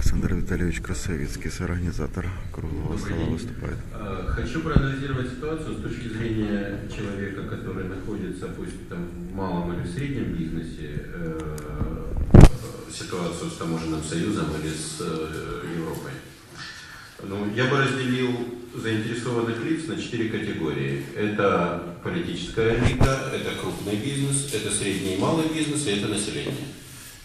Александр Витальевич Красовицкий, соорганизатор круглого стола выступает. Э, Хочу проанализировать ситуацию с точки зрения человека, который находится, пусть там в малом или в среднем бизнесе, э, ситуацию с таможенным союзом или с э, Европой. Ну, я бы разделил заинтересованных лиц на четыре категории. Это политическая элита, это крупный бизнес, это средний и малый бизнес, и это население.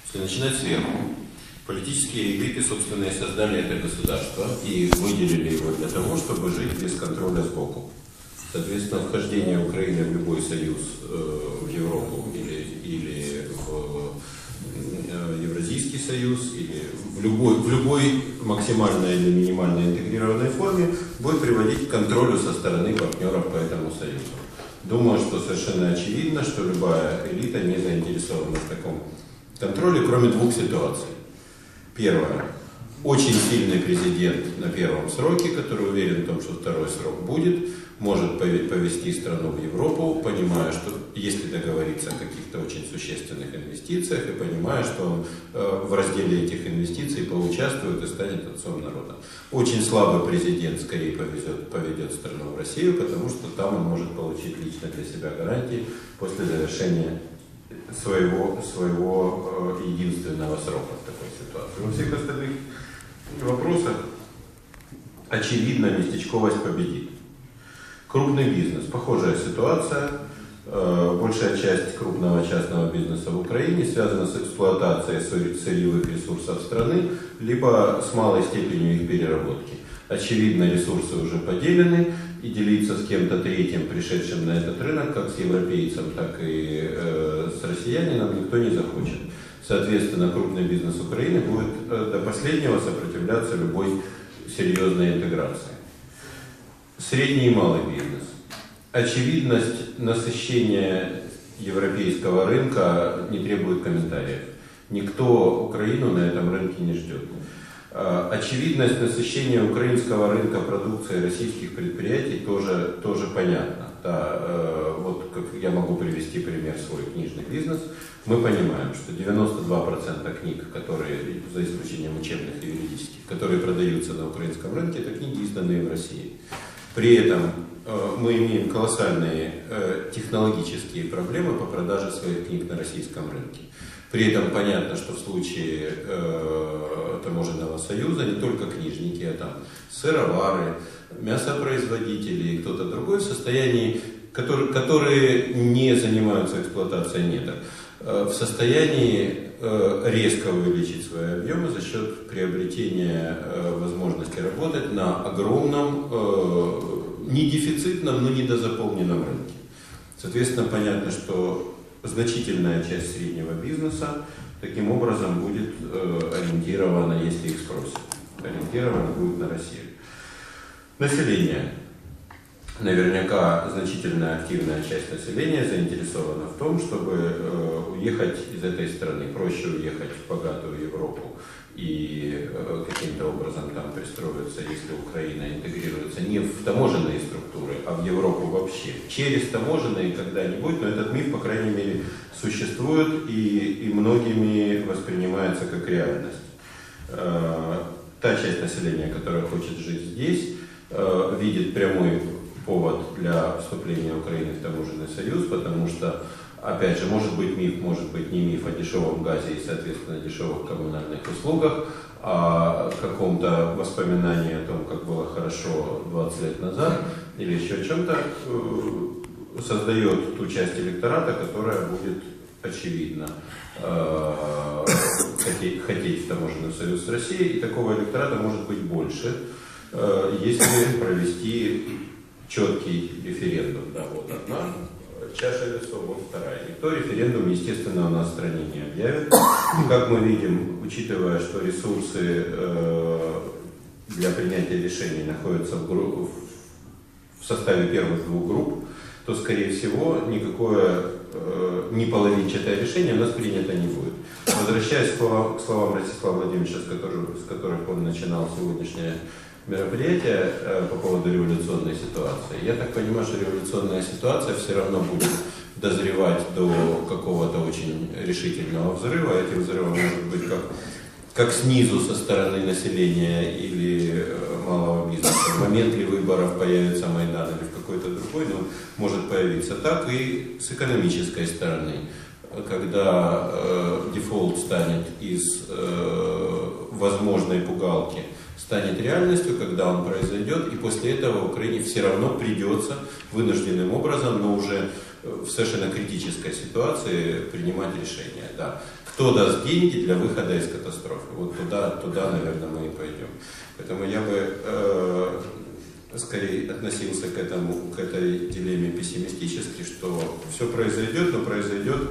Если начинать сверху, политические элиты, собственно, и создали это государство и выделили его для того, чтобы жить без контроля сбоку. Соответственно, вхождение Украины в любой союз, э, в Европу или, или в э, Евразийский союз, или в любой, в любой максимально или минимально интегрированной форме будет приводить к контролю со стороны партнеров по этому союзу. Думаю, что совершенно очевидно, что любая элита не заинтересована в таком контроле, кроме двух ситуаций. Первое. Очень сильный президент на первом сроке, который уверен в том, что второй срок будет, может пове- повести страну в Европу, понимая, что если договориться о каких-то очень существенных инвестициях и понимая, что он э, в разделе этих инвестиций поучаствует и станет отцом народа. Очень слабый президент скорее повезет, поведет страну в Россию, потому что там он может получить лично для себя гарантии после завершения своего, своего э, единственного срока в такой ситуации. Во всех остальных вопросах очевидно местечковость победит. Крупный бизнес. Похожая ситуация. Э, Большая часть крупного частного бизнеса в Украине связана с эксплуатацией сыр- сырьевых ресурсов страны, либо с малой степенью их переработки. Очевидно, ресурсы уже поделены, и делиться с кем-то третьим, пришедшим на этот рынок, как с европейцем, так и э, с россиянином, никто не захочет. Соответственно, крупный бизнес Украины будет э, до последнего сопротивляться любой серьезной интеграции. Средний и малый бизнес. Очевидность насыщения европейского рынка не требует комментариев. Никто Украину на этом рынке не ждет. Э, Очевидность насыщения украинского рынка продукции российских предприятий тоже, тоже понятна. Да, э, вот как я могу привести пример свой книжный бизнес. Мы понимаем, что 92% книг, которые, за исключением учебных и юридических, которые продаются на украинском рынке, это книги, изданные в России. При этом э, мы имеем колоссальные технологические проблемы по продаже своих книг на российском рынке. При этом понятно, что в случае э, таможенного союза не только книжники, а там сыровары, мясопроизводители и кто-то другой в состоянии, который, которые не занимаются эксплуатацией неток, э, в состоянии э, резко увеличить свои объемы за счет приобретения э, возможности работать на огромном, э, не дефицитном, но недозаполненном рынке. Соответственно, понятно, что значительная часть среднего бизнеса таким образом будет э, ориентирована, если их спросят, ориентирована будет на Россию. Население. Наверняка значительная активная часть населения заинтересована в том, чтобы э, уехать из этой страны. Проще уехать в богатую Европу и э, каким-то образом там пристроиться, если Украина интегрируется не в таможенные структуры, а в Европу вообще. Через таможенные когда-нибудь, но этот миф, по крайней мере, существует и, и многими воспринимается как реальность. Э, Та часть населения, которая хочет жить здесь, э, видит прямой повод для вступления Украины в таможенный союз, потому что, опять же, может быть миф, может быть не миф о дешевом газе и, соответственно, дешевых коммунальных услугах, о каком-то воспоминании о том, как было хорошо 20 лет назад, или еще о чем-то, э, создает ту часть электората, которая будет очевидно э, хотеть, хотеть таможенный союз с Россией, и такого электората может быть больше, э, если провести четкий референдум. Да, вот одна чаша весов, вот вторая. Никто референдум, естественно, у нас в стране не объявит. И как мы видим, учитывая, что ресурсы э, для принятия решений находятся в, гру- в составе первых двух групп, то, скорее всего, никакое э, не половинчатое решение у нас принято не будет. Возвращаясь к словам, к Ростислава Владимировича, с которых, с которых он начинал сегодняшнее мероприятие э, по поводу революционной ситуации, я так понимаю, что революционная ситуация все равно будет дозревать до какого-то очень решительного взрыва. Этим взрывом может быть как как снизу со стороны населения или э, малого бизнеса. В момент ли выборов появится Майдан какой-то другой, но может появиться, так и с экономической стороны. Когда э, дефолт станет из э, возможной пугалки, станет реальностью, когда он произойдет, и после этого Украине все равно придется вынужденным образом, но уже в совершенно критической ситуации принимать решения. Да. Кто даст деньги для выхода из катастрофы? Вот туда, туда, наверное, мы и пойдем. Поэтому я бы э, скорее относился к, этому, к этой дилемме пессимистически, что все произойдет, но произойдет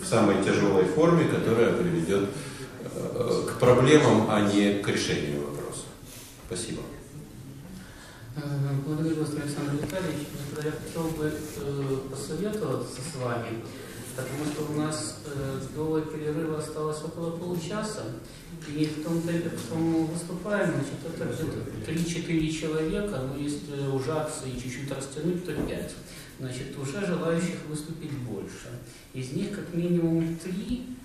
в самой тяжелой форме, которая приведет э, к проблемам, а не к решению вопроса. Спасибо. Э, благодарю вас, Александр Витальевич. Я хотел бы э, посоветоваться с вами потому что у нас э, до перерыва осталось около получаса, и в том темпе, в котором мы выступаем, значит, это где-то 3-4 человека, но если ужаться и чуть-чуть растянуть, то 5. Значит, уже желающих выступить больше. Из них как минимум 3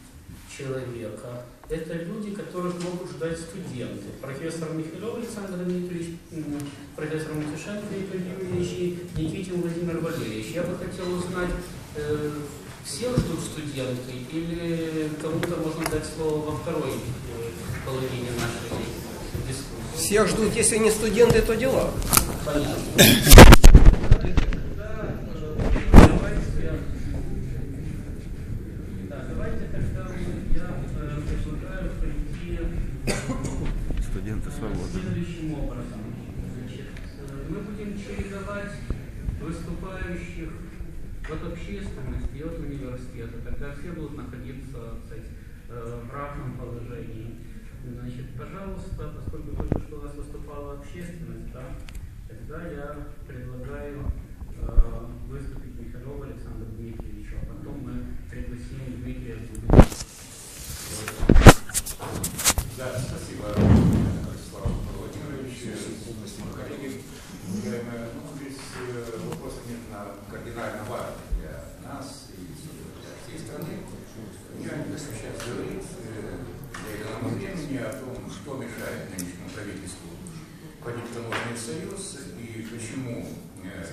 человека – это люди, которых могут ждать студенты. Профессор Михайлов Александр Дмитриевич, профессор Матюшенко Игорь Юрьевич и Никитин Владимир Валерьевич. Я бы хотел узнать, э, все ждут студенты или кому-то можно дать слово во второй половине нашей дискуссии? Всех ждут, если не студенты, то дела. Понятно. Студенты свободны. Следующим образом. Значит, э, мы будем чередовать выступающих от общественности и от университета, когда все будут находиться сказать, э, в равном положении. Значит, пожалуйста, поскольку только что у вас выступала общественность, да, тогда я предлагаю э, выступить Михаилу Александру Дмитриевичу, а потом мы пригласим Дмитрия Дубина. Да, спасибо, Владислав Владимирович, коллеги. Уважаемые, ну, здесь э, вопросы на кардинально важны для нас и для всей страны. Я не хочу сейчас говорить э, для эконома времени о том, что мешает нынешнему правительству входить в таможенный союз и почему э,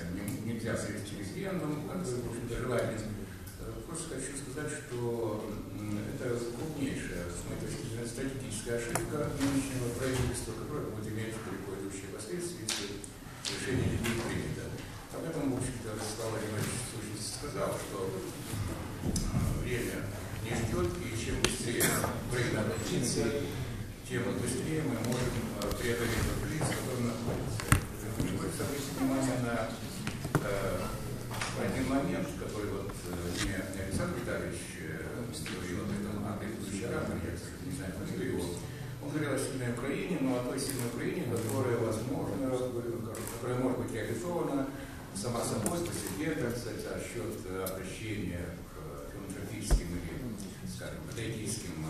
через референдум, как бы, в общем-то, желательно. Просто хочу сказать, что это крупнейшая, с моей точки зрения, стратегическая ошибка нынешнего правительства, которая будет иметь далеко идущие последствия, если решение не принято. Об этом, в общем-то, Слава Владимирович сказал, что время не ждет, и чем быстрее Украина обратится, тем быстрее мы можем преодолеть тот кризис, который находится. Хочется обратить внимание на один момент, который вот мне Александр Витальевич говорил об этом, а предыдущий оратор, я, кстати, не знаю фамилию его, он говорил о сильной Украине, но о той сильной Украине, которая возможно, которая может быть реализована сама собой по себе, так сказать, за счет обращения к филантропическим или, скажем, патриотическим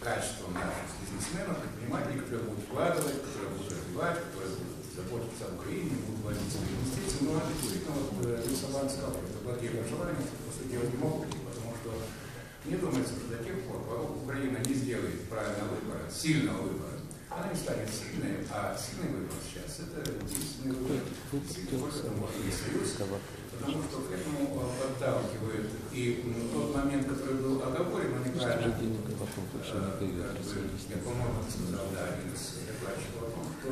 качествам наших бизнесменов, предпринимателей, которые будут вкладывать, которые будут развивать, которые будут заботиться о Украине, будут вводить свои инвестиции. Но это действительно, вот Лисабан сказал, это благие пожелания, просто делать не могут, потому что мне думается, что до тех пор, Украина не сделает правильного выбора, сильного выбора, она не станет сильной, а сильный выбор сейчас это единственный выбор. Быть союз, потому что к этому подталкивает и тот момент, который был оговорен, но неправильно, я, по-моему, сказал, да, один из докладчиков о том, что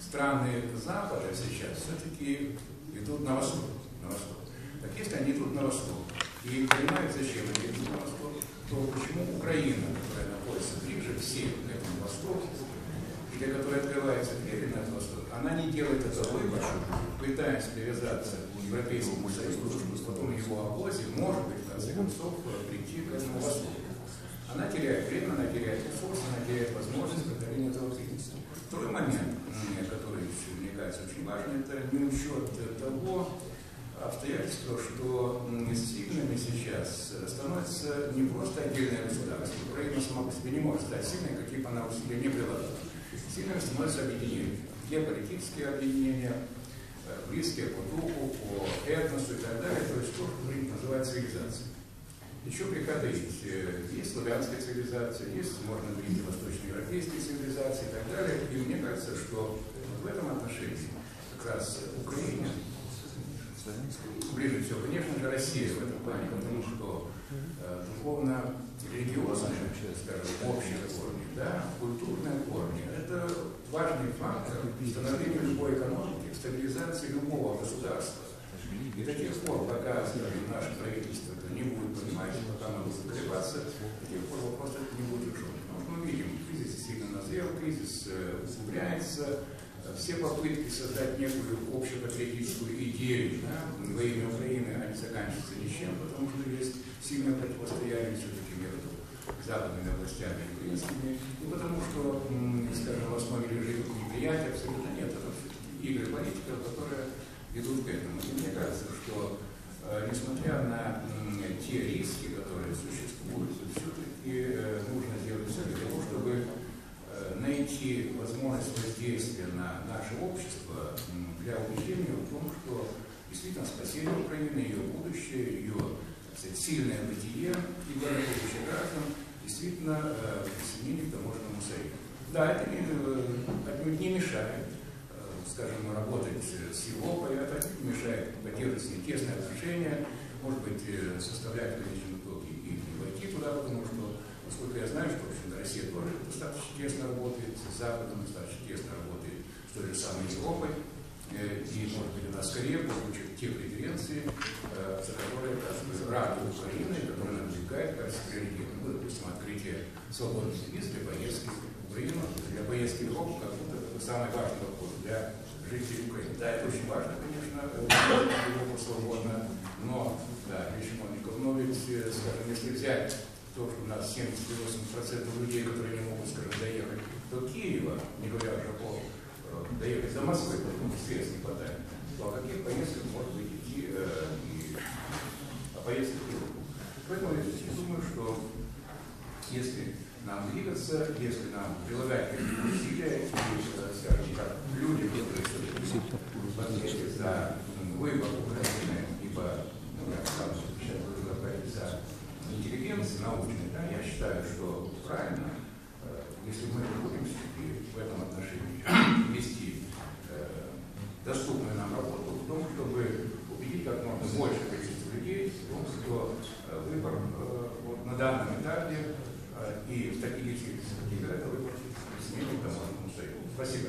страны Запада сейчас все-таки идут на восток, на восток. Так если они идут на восток и понимают, зачем они идут на восток, то почему Украина, которая находится ближе всех к этому востоку, и для которой открывается двери на этот восток, она не делает этого выбора, пытаясь привязаться к Европейскому Союзу, чтобы потом его обозе, может быть, в конце концов, прийти к этому востоку. Она теряет время, она теряет ресурсы, она теряет возможность преодоления этого кризиса. Второй момент, который, мне кажется, очень важный, это не учет того обстоятельства, что сильными сейчас становится не просто отдельное государство. Украина сама по себе не может стать сильной, какие бы она усилия не прилагала. Сильными становятся объединения. Геополитические объединения, близкие по духу, по этносу и так далее, то есть то, что принято называть цивилизацией. Еще прикады есть. Э, Есть славянская цивилизация, есть, можно говорить, восточноевропейские цивилизации и так далее. И мне кажется, что в этом отношении как раз Украина ближе всего, конечно же, Россия в этом плане, потому что э, духовно-религиозные, скажем, общие корни, да, культурные корни, это важный фактор становления любой экономики, стабилизации любого государства. И до тех пор, пока, скажем, наше правительство это не будет понимать, пока оно будет закрываться, до тех пор вопрос этот не будет решен. Потому что мы видим, кризис действительно назрел, кризис э, усугубляется, все попытки создать некую общепатриотическую идею да, во имя Украины, они заканчиваются ничем, потому что есть сильное противостояние все-таки между западными областями и украинскими, и потому что, скажем, в основе лежит неприятие, абсолютно нет, это игры политиков, которые ведут к этому. И мне кажется, что э, несмотря на те риски, которые существуют, все-таки э, нужно сделать все для того, чтобы э, найти возможность воздействия м, для убеждения в том, что действительно спасение Украины, ее будущее, ее сказать, сильное бытие и будущее граждан действительно э, присоединение к таможенному союзу. Да, это не, э, отнюдь не мешает, э, скажем, работать с Европой, это не мешает поддерживать с ней тесные отношения, может быть, составлять конечном итоге и не войти туда, потому что Насколько я знаю, что в общем, Россия тоже достаточно тесно работает с Западом, достаточно тесно работает той же самой Европой. Э, И, может быть, она скорее получит те преференции, э, за которые бы, рада Украина, и которые она выдвигает как приоритетом. Ну, допустим, открытие свободных виз для поездки в Украину, для поездки в Европу, как будто это самый важный вопрос для жителей Украины. Да, это очень важно, конечно, э, Европа свободна, но, да, еще Моников, но ведь, скажем, если взять то, что у нас 70-80% людей, которые не могут, скажем, доехать до Киева, не говоря уже о доехать до Москвы, потому что средств не хватает, то о каких поездках может быть идти э, и о поездках в Европу. Поэтому я думаю, что если нам двигаться, если нам прилагать какие-то усилия, и, э, скажем так, люди, которые все-таки за выбор Украины, ибо, ну, я сам сейчас буду говорить за интеллигенции научной, да, я считаю, что правильно, э, если мы будем все-таки в этом отношении вести э, доступную нам работу в том, чтобы убедить как можно больше количество людей в том, что э, выбор э, вот на данном этапе э, и в стратегических перспективах это выбор присоединения к Таможенному союзу. Спасибо.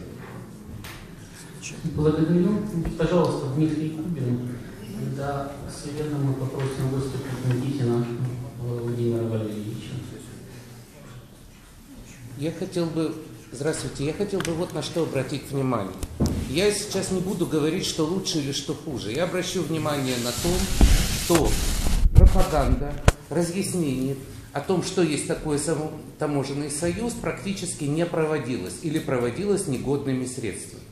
Благодарю. Пожалуйста, Дмитрий Кубин. Да, сегодня мы попросим выступить Никитина Владимира Валерьевича. Я хотел бы, здравствуйте, я хотел бы вот на что обратить внимание. Я сейчас не буду говорить, что лучше или что хуже. Я обращу внимание на то, что пропаганда, разъяснение о том, что есть такой таможенный союз, практически не проводилась или проводилась негодными средствами.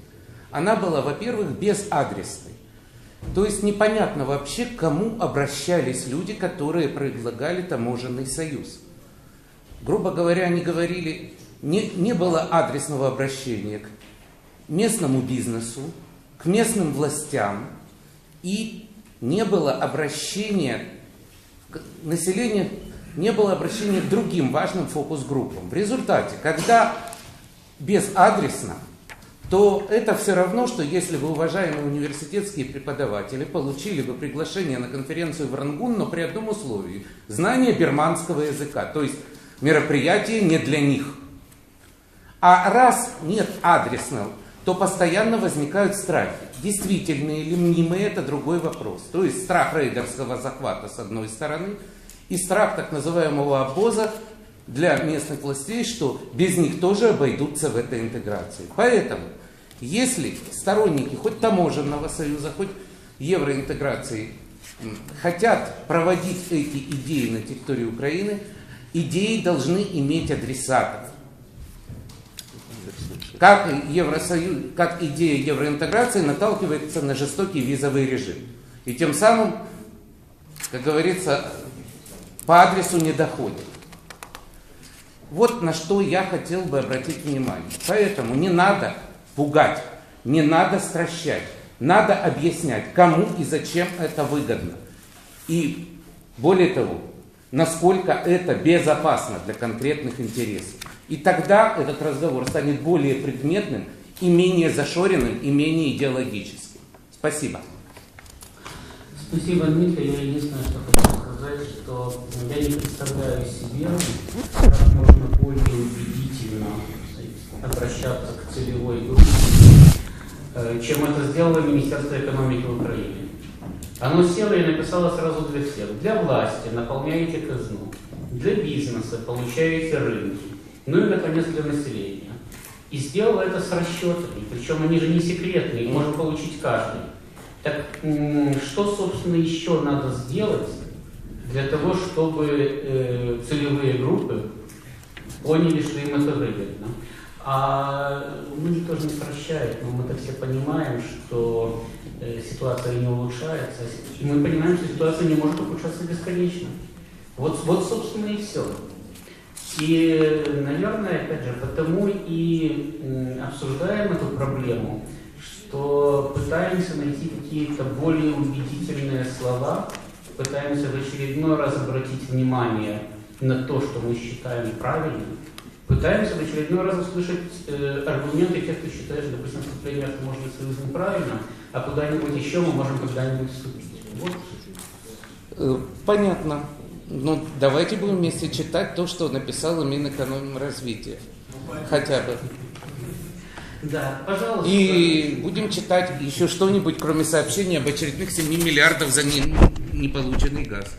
Она была, во-первых, безадресной. То есть непонятно вообще, к кому обращались люди, которые предлагали таможенный союз. Грубо говоря, они говорили, не, не было адресного обращения к местному бизнесу, к местным властям, и не было обращения населению, не было обращения к другим важным фокус-группам. В результате, когда безадресно, то это все равно, что если бы уважаемые университетские преподаватели получили бы приглашение на конференцию в Рангун, но при одном условии – знание берманского языка, то есть мероприятие не для них. А раз нет адресного, то постоянно возникают страхи. Действительные или мнимые – это другой вопрос. То есть страх рейдерского захвата с одной стороны и страх так называемого обоза для местных властей, что без них тоже обойдутся в этой интеграции. Поэтому, если сторонники хоть таможенного союза, хоть евроинтеграции хотят проводить эти идеи на территории Украины, идеи должны иметь адресатов. Как, Евросоюз, как идея евроинтеграции наталкивается на жестокий визовый режим. И тем самым, как говорится, по адресу не доходит. Вот на что я хотел бы обратить внимание. Поэтому не надо пугать, не надо стращать, надо объяснять, кому и зачем это выгодно. И более того, насколько это безопасно для конкретных интересов. И тогда этот разговор станет более предметным и менее зашоренным, и менее идеологическим. Спасибо. Спасибо, Дмитрий. Я единственное, что хочу что я не представляю себе, как можно более убедительно обращаться к целевой группе, э, чем это сделало Министерство экономики Украины. Оно село и написало сразу для всех. Для власти наполняете казну, для бизнеса получаете рынки, ну и, наконец, для населения. И сделало это с расчетами, причем они же не секретные, их может получить каждый. Так что, собственно, еще надо сделать для того, чтобы э, целевые группы поняли, что им это выгодно? А никто же не прощает, но мы-то все понимаем, что э, ситуация не улучшается. И мы понимаем, что ситуация не может ухудшаться бесконечно. Вот, вот собственно, и все. И, наверное, опять же, потому и обсуждаем эту проблему, что пытаемся найти какие-то более убедительные слова, пытаемся в очередной раз обратить внимание на то, что мы считаем правильным, пытаемся в очередной раз услышать э, аргументы тех, кто считает, что, допустим, вступление в таможенный союз неправильно, а куда-нибудь еще мы можем когда-нибудь вступить. Вот. Э, Понятно. Ну, давайте будем вместе читать то, что написала Минэкономразвития. Хотя бы. Да, пожалуйста. И будем читать еще что-нибудь, кроме сообщения об очередных 7 миллиардов за не- неполученный газ.